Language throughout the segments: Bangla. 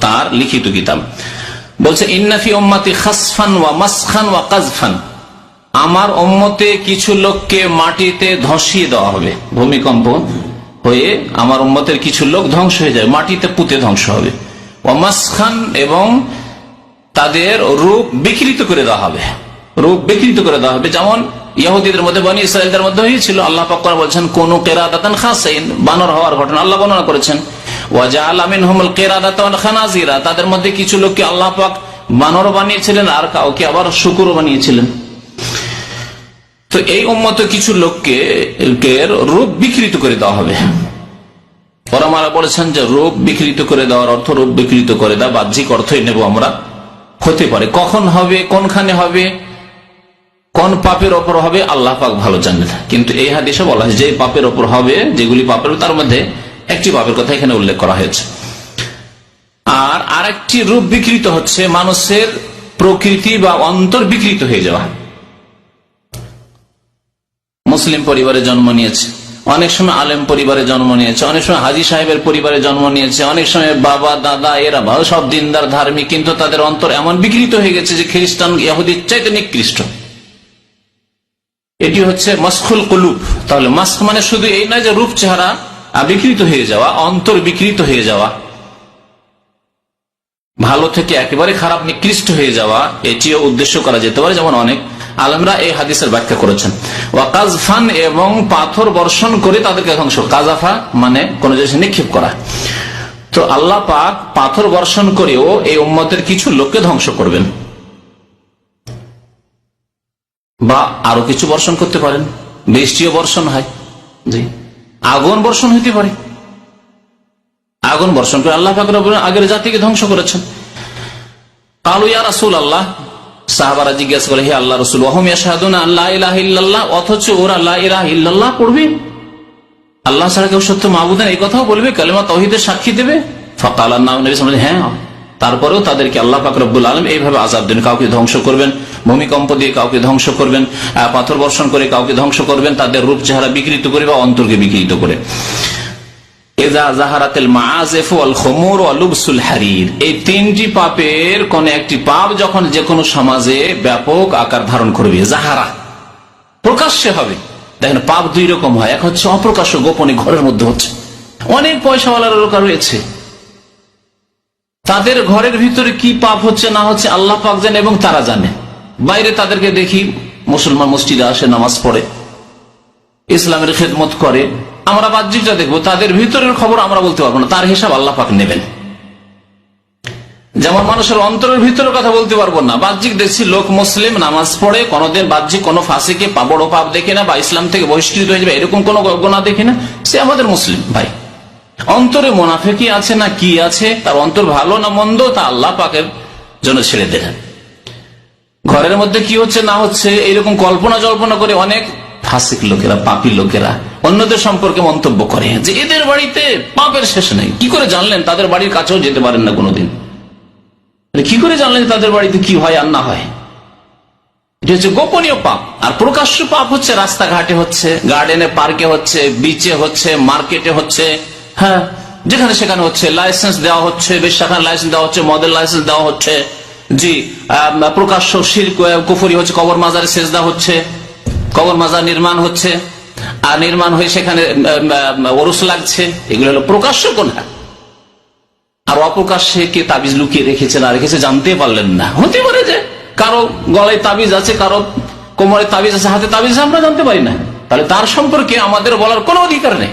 তার লিখিত কিতাব। বলছে ইন্নাফি উম্মাতি খাসফান ওয়া মাসখান ওয়া কাজফান। আমার উম্মতে কিছু লোককে মাটিতে ধসিয়ে দেওয়া হবে। ভূমিকম্প হয়ে আমার উম্মতের কিছু লোক ধ্বংস হয়ে যায় মাটিতে পুঁতে ধ্বংস হবে। ওয়া মাসখান এবং তাদের রূপ বিকৃত করে দেওয়া হবে। রূপ বিকৃত করে দেওয়া হবে, যেমন ইহুদিদের মধ্যে, বনি ইসরায়েলদের মধ্যে হয়েছিল। আল্লাহ পাক বলছেন, কোন কেরাদাতান খাসাইন বানর হওয়ার ঘটনা আল্লাহ বর্ণনা করেছেন। ওয়াজাল আমিন হুমুল কেরাদাতান খানাজিরা তাদের মধ্যে কিছু লোককে আল্লাহ পাক বানর বানিয়েছিলেন আর কাউকে আবার শুকুর বানিয়েছিলেন? তো এই উম্মত কিছু লোককে রূপ বিকৃত করে দেওয়া হবে। ওরা মারা বলেছেন যে, রূপ বিকৃত করে দেওয়ার অর্থ রূপ বিকৃত করে দেওয়া। বাহ্যিক অর্থই নেব আমরা। হতে পারে। কখন হবে? কোনখানে হবে? কোন পাপের ওপর হবে, আল্লাহ পাক ভালো জানেন কিন্তু এই হাদিসে বলা হয়েছে, যে পাপের ওপর হবে, যেগুলি পাপের, তার মধ্যে একটি পাপের কথা এখানে উল্লেখ করা হয়েছে। আর আরেকটি রূপ বিকৃত হচ্ছে, মানুষের প্রকৃতি বা অন্তর বিকৃত হয়ে যাওয়া। মুসলিম পরিবারে জন্ম নিয়েছে, অনেক সময় আলেম পরিবারে জন্ম নিয়েছে, অনেক সময় হাজি সাহেবের পরিবারে জন্ম নিয়েছে, অনেক সময় বাবা, দাদা, এরা ভালো, সব দিনদার, ধার্মিক, কিন্তু তাদের অন্তর এমন বিকৃত হয়ে গেছে যে খ্রিস্টান, ইহুদির চাইতে নিকৃষ্ট। এটি হচ্ছে মাসখুল কুলুব। তাহলে মাস্ক মানে শুধু এই নয় যে রূপ চেহারা বিকৃত হয়ে যাওয়া, অন্তর বিকৃত হয়ে যাওয়া। ভালো থেকে একেবারে খারাপ নিকৃষ্ট হয়ে যাওয়া, এটিও উদ্দেশ্য করা যেতে পারে, যেমন অনেক আলমরা এই হাদিসের ব্যাখ্যা করেছেন। ওয়াকাজফান এবং পাথর বর্ষণ করে তাদেরকে ধ্বংস। কাজাফা মানে কোন জিনিস নিক্ষেপ করা। তো আল্লাহ পাক পাথর বর্ষণ করেও এই উম্মতের কিছু লোককে ধ্বংস করবেন। বা আরও কিছু বর্ষণ করতে পারেন। বৃষ্টিও বর্ষণ হয়। জি। আগুন বর্ষণ হইতে পারে। আগুন বর্ষণ করে আল্লাহ আগের জাতিকে ধ্বংস করেছেন। কালু ইয়া রাসূল আল্লাহ সাহাবারা জিজ্ঞাসা করে হে আল্লাহ রসুল আল্লাহ অথচ ওরা লা ইলাহা পড়বে। আল্লাহ ছাড়া কেউ সত্য মাহবুদেন এই কথাও বলবে, কালেমা তহিদের সাক্ষী দেবে। ফকাল হ্যাঁ। তারপরেও তাদেরকে আল্লাহ পাক রব্বুল আলম এইভাবে আজাব দেন, কাউকে ধ্বংস করবেন, ভূমিকম্প দিয়ে কাউকে ধ্বংস করবেন পাথর বর্ষণ করে কাউকে ধ্বংস করবেন, তাদের রূপ চেহারা বিকৃত করে বা অন্তরকে বিকৃত করে। এই তিনটি পাপের কোন একটি পাপ যখন যে কোনো সমাজে ব্যাপক আকার ধারণ করবে। জাহারা প্রকাশ্যে হবে। দেখেন, পাপ দুই রকম হয়। এক হচ্ছে অপ্রকাশ্য, গোপনে ঘরের মধ্যে হচ্ছে। অনেক পয়সাওয়ালার রয়েছে। তাদের ঘরের ভিতরে কি পাপ হচ্ছে না হচ্ছে আল্লাহ পাক জানে এবং তারা জানে। বাইরে তাদেরকে দেখি মুসলমান মসজিদে আসে, নামাজ পড়ে, ইসলামের খেদমত করে। আমরা বাহ্যিকটা দেখব, তাদের ভিতরের খবর আমরা বলতে পারব না, তার হিসাব আল্লাহ পাক নেবেন। যেমন মানুষের অন্তরের ভিতরের কথা বলতে পারব না, বাহ্যিক দেখছি লোক মুসলিম, নামাজ পড়ে, কোনোদিন বাহ্যিক কোনো ফাঁসিকে পা- বড় পাপ দেখে না বা ইসলাম থেকে বহিষ্কৃত হয়ে যাবে, এরকম কোনো গোনা দেখে না, সে আমাদের মুসলিম ভাই। অন্তরে মোনাফেকি আছে না কি আছে? তার অন্তর ভালো না মন্দ, তা আল্লাহ পাকের জন্য ছেড়ে দিলেন ঘরের মধ্যে কি হচ্ছে, না হচ্ছে এরকম কল্পনা জল্পনা করে অনেক ফাসিক লোকেরা, পাপি লোকেরা অন্যদের সম্পর্কে মন্তব্য করে যে এদের বাড়িতে পাপের শেষ নেই। কি করে জানলেন তাদের বাড়ির কাছেও যেতে পারেন না কোনোদিন? কি করে জানলেন তাদের বাড়িতে কি হয় আর না হয়? এটা হচ্ছে গোপনীয় পাপ। আর প্রকাশ্য পাপ হচ্ছে, রাস্তাঘাটে হচ্ছে, গার্ডেনে, পার্কে হচ্ছে, বিচে হচ্ছে, মার্কেটে হচ্ছে হ্যাঁ যেখানে সেখানে হচ্ছে লাইসেন্স দেওয়া হচ্ছে, বেশ বেশাখান লাইসেন্স দেওয়া হচ্ছে মদের লাইসেন্স দেওয়া হচ্ছে। জি প্রকাশ্য শিল্প কুফুরি হচ্ছে, কবর মাজারে দেওয়া হচ্ছে, কবর মাজার নির্মাণ হচ্ছে, আর নির্মাণ হয়ে সেখানে ওরস লাগছে, এগুলো হলো প্রকাশ্য কোনটা আর অপ্রকাশ্যে কে তাবিজ লুকিয়ে রেখেছে না রেখেছে জানতে পারলেন না। হতে পারে যে কারও গলায় তাবিজ আছে, কারও কোমরে তাবিজ আছে, হাতে তাবিজ আমরা জানতে পারি না। তাহলে তার সম্পর্কে আমাদের বলার কোনো অধিকার নেই।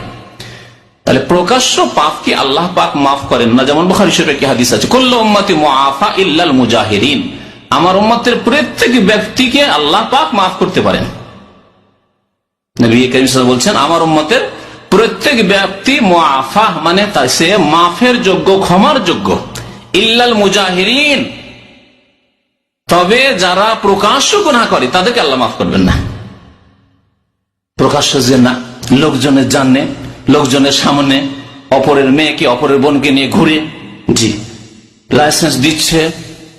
তাহলে প্রকাশ্য পাপ কি আল্লাহ পাক মাফ করেন না? যেমন বুখারী শরীফে কি হাদিস আছে, কুল্লু উম্মতি মুআফা ইল্লাল মুজাহিরিন। আমার উম্মতের প্রত্যেক ব্যক্তিকে আল্লাহ পাক মাফ করতে পারেন। নবী করিম বলছেন, আমার উম্মতের প্রত্যেক ব্যক্তি মুআফা মানে সে মাফের যোগ্য, ক্ষমার যোগ্য। ইল্লাল মুজাহিরিন। তবে যারা প্রকাশ্য গুনাহ করে, তাদেরকে আল্লাহ মাফ করবেন না। প্রকাশ্য যে না, লোকজনের জানে লোকজনের সামনে অপরের মেয়েকে অপরের বোনকে নিয়ে ঘুরে। জি। লাইসেন্স দিচ্ছে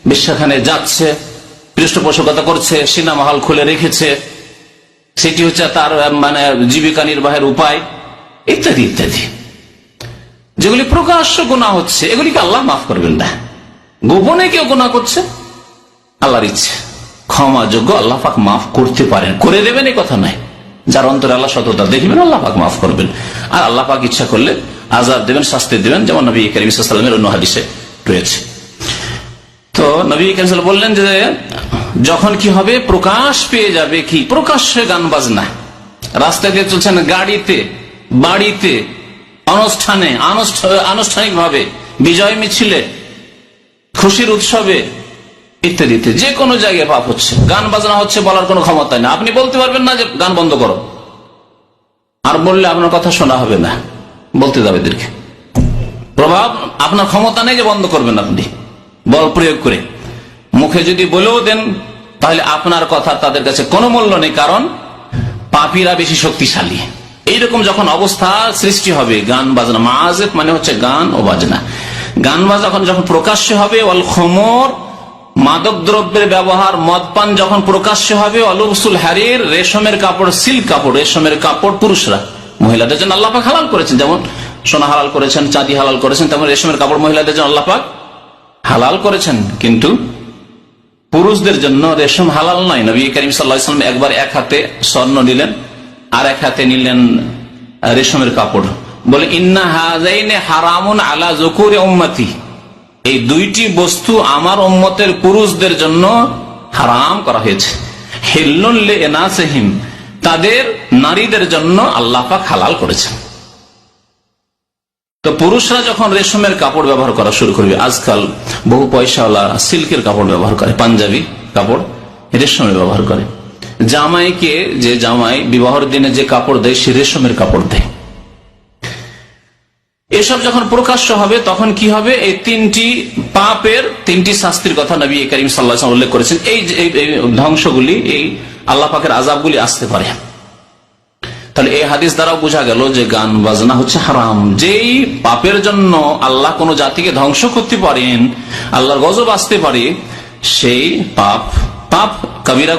বিশ্বাখানে যাচ্ছে পৃষ্ঠপোষকতা করছে সিনেমা হল খুলে রেখেছে। সেটি হচ্ছে তার মানে জীবিকা নির্বাহের উপায় ইত্যাদি ইত্যাদি। যেগুলি প্রকাশ্য গুণা হচ্ছে এগুলিকে আল্লাহ মাফ করবেন না। গোপনে কেউ গুণা করছে? আল্লাহর ইচ্ছে। ক্ষমা যোগ্য আল্লাহ পাক মাফ করতে পারেন। করে দেবেন এই কথা নাই যার অন্তরে আল্লাহ সততা দেখবেন, আল্লাহ পাক মাফ করবেন। আর আল্লাহ পাক ইচ্ছা করলে আজাদ দেবেন, শাস্তি দেবেন, যেমন নবী করিম অন্য হাদিসে রয়েছে। তো নবী করিম বললেন যে, যখন কি হবে, প্রকাশ পেয়ে যাবে কি? প্রকাশ্যে গান বাজনা। দিয়ে চলছেন গাড়িতে, বাড়িতে, অনুষ্ঠানে আনুষ্ঠানিক ভাবে বিজয় মিছিলে, খুশির উৎসবে ইত্যাদিতে যে কোনো জায়গায় পাপ হচ্ছে। গান বাজনা হচ্ছে বলার কোনো ক্ষমতা নেই। আপনি বলতে পারবেন না যে গান বন্ধ করো। আর বললে আপনার কথা শোনা হবে না। বলতে যাবে এদেরকে। প্রভাব আপনার ক্ষমতা নেই যে বন্ধ করবেন আপনি। বল প্রয়োগ করে। মুখে যদি বলেও দেন, তাহলে আপনার কথা তাদের কাছে কোনো মূল্য নেই, কারণ পাপীরা বেশি শক্তিশালী। এইরকম যখন অবস্থা সৃষ্টি হবে, গান বাজনা মাজেব মানে হচ্ছে গান ও বাজনা। গান বাজনা যখন যখন প্রকাশ্য হবে অল খমর মাদক দ্রব্যের ব্যবহার, মদপান যখন প্রকাশ্য হবে অলুসুল হারির, রেশমের কাপড়, সিল্ক কাপড়, রেশমের কাপড় পুরুষরা। মহিলাদের জন্য আল্লাপাক হালাল করেছেন, যেমন সোনা হালাল করেছেন, চাঁদি হালাল করেছেন, তেমন রেশমের কাপড় মহিলাদের জন্য আল্লাপাক হালাল করেছেন। কিন্তু পুরুষদের জন্য রেশম হালাল নয়। নবী করিম সাল্লাম একবার এক হাতে স্বর্ণ নিলেন, আর এক হাতে নিলেন রেশমের কাপড়। বলে, ইন্না হারামুন আলা জকুর উম্মতি। এই দুইটি বস্তু আমার উম্মতের পুরুষদের জন্য হারাম করা হয়েছে। হিল্লুল্লে তাদের নারীদের জন্য আল্লাহ পাক হালাল করেছেন। তো পুরুষরা যখন রেশমের কাপড় ব্যবহার করা শুরু করবে, আজকাল বহু পয়সাওয়ালা সিল্কের কাপড় ব্যবহার করে, পাঞ্জাবি কাপড় রেশমের ব্যবহার করে। জামাইকে যে জামাই বিবাহের দিনে যে কাপড় দেয়, সে রেশমের কাপড় দেয়। এসব যখন প্রকাশ্য হবে, তখন কি হবে? এই তিনটি পাপের তিনটি শাস্তির কথা নবী করিম সাল্লাহ উল্লেখ করেছেন। এই ধ্বংসগুলি, এই আল্লাহ পাকের আজাবগুলি আসতে পারে। তাহলে এই হাদিস দ্বারাও বোঝা গেল যে গান বাজনা হচ্ছে হারাম। যেই পাপের জন্য আল্লাহ কোন জাতিকে ধ্বংস করতে পারেন, আল্লাহর গজব আসতে পারে, সেই পাপ পাপ কবিরা